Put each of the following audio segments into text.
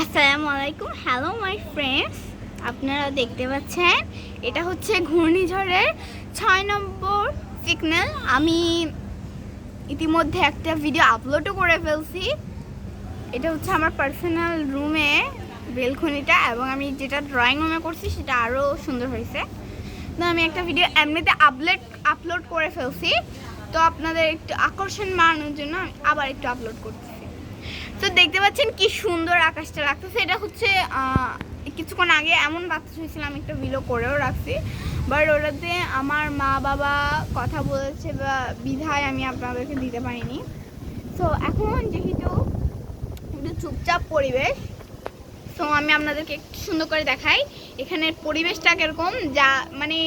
আসসালামু আলাইকুম। Hello my friends আপনারা দেখতে পাচ্ছেন, এটা হচ্ছে ঘূর্ণিঝড়ের ছয় নম্বর সিগন্যাল আমি ইতিমধ্যে একটা ভিডিও আপলোডও করে ফেলছি। এটা হচ্ছে আমার পার্সোনাল রুমে বেলখনিটা এবং আমি যেটা ড্রয়িং রুমে করছি, সেটা আরও সুন্দর হয়েছে। তো আমি একটা ভিডিও এমনিতে আপলোড আপলোড করে ফেলছি। তো আপনাদের একটু আকর্ষণ বাড়ানোর জন্য আমি আবার একটু আপলোড করতেছি তো দেখতে পাচ্ছেন কি সুন্দর আকাশটা লাগতেছে এটা হচ্ছে কিছুক্ষণ আগে এমন বাতাস হয়েছিল, আমি একটা ভিডিও করেও রাখছি। বাট ওটাতে আমার মা বাবা কথা বলেছে বা বিধায় আমি আপনাদেরকে দিতে পারিনি। তো এখন যেহেতু একটু চুপচাপ পরিবেশ তো আমি আপনাদেরকে একটু সুন্দর করে দেখাই। এখানের পরিবেশটা কীরকম? যা মানে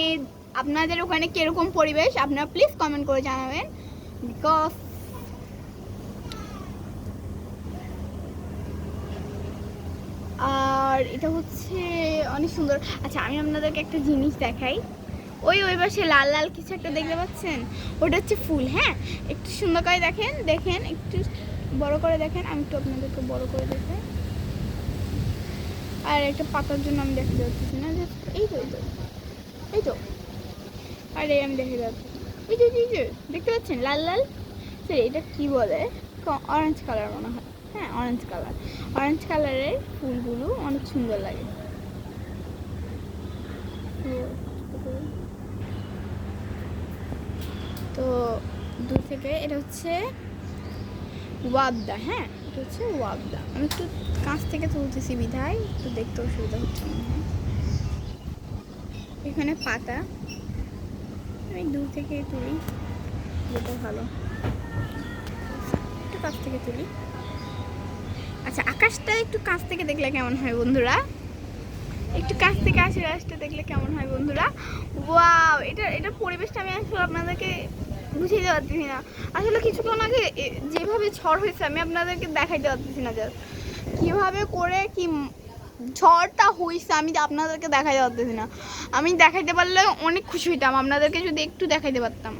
আপনাদের ওখানে কীরকম পরিবেশ? আপনারা প্লিজ কমেন্ট করে জানাবেন। বিকজ আর এটা হচ্ছে অনেক সুন্দর। আচ্ছা আমি আপনাদেরকে একটা জিনিস দেখাই। ওই ওই পাশে লাল লাল কিছু একটা দেখতে পাচ্ছেন? ওটা হচ্ছে ফুল হ্যাঁ? একটু সুন্দর করে দেখেন দেখেন, একটু বড় করে দেখেন। আমি একটু আপনাদেরকে বড় করে দেখাই। আর একটা পাতার জন্য আমি দেখতে যাচ্ছি না এই তো এই তো এই তো। আরে, আমি দেখে যাচ্ছি। এই যে দেখতে পাচ্ছেন? লাল লাল? সরি, এটা কি বলে? অরেঞ্জ কালার মনে হয়। হ্যাঁ অরেঞ্জ কালার অরেঞ্জ কালারের ফুলগুলো অনেক সুন্দর লাগে। তো দূর থেকে এটা হচ্ছে ওয়াবদা হ্যাঁ এটা হচ্ছে ওয়াবদা। আমি একটু কাছ থেকে তুলতেছি বিধায়, একটু দেখতে অসুবিধা হচ্ছে এখানে পাতা। আমি দূর থেকে তুলি, যেটা ভালো। একটু কাছ থেকে তুলি। আচ্ছা আকাশটা একটু কাছ থেকে দেখলে কেমন হয় বন্ধুরা? একটু কাছ থেকে আশে আকাশটা দেখলে কেমন হয় বন্ধুরা? ওয়াও, এটা এটার পরিবেশটা আমি আসলে আপনাদেরকে বুঝিয়ে দিতে পারতেছি না আসলে কিছুক্ষণ আগে যেভাবে ঝড় হয়েছে, আমি আপনাদেরকে দেখাইতে পারতেছি না জাস্ট কীভাবে করে কি ঝড়টা হয়েছে আমি আপনাদেরকে দেখাইতে পারতেছি না আমি দেখাইতে পারলে অনেক খুশি হইতাম, আপনাদেরকে যদি একটু দেখাইতে পারতাম।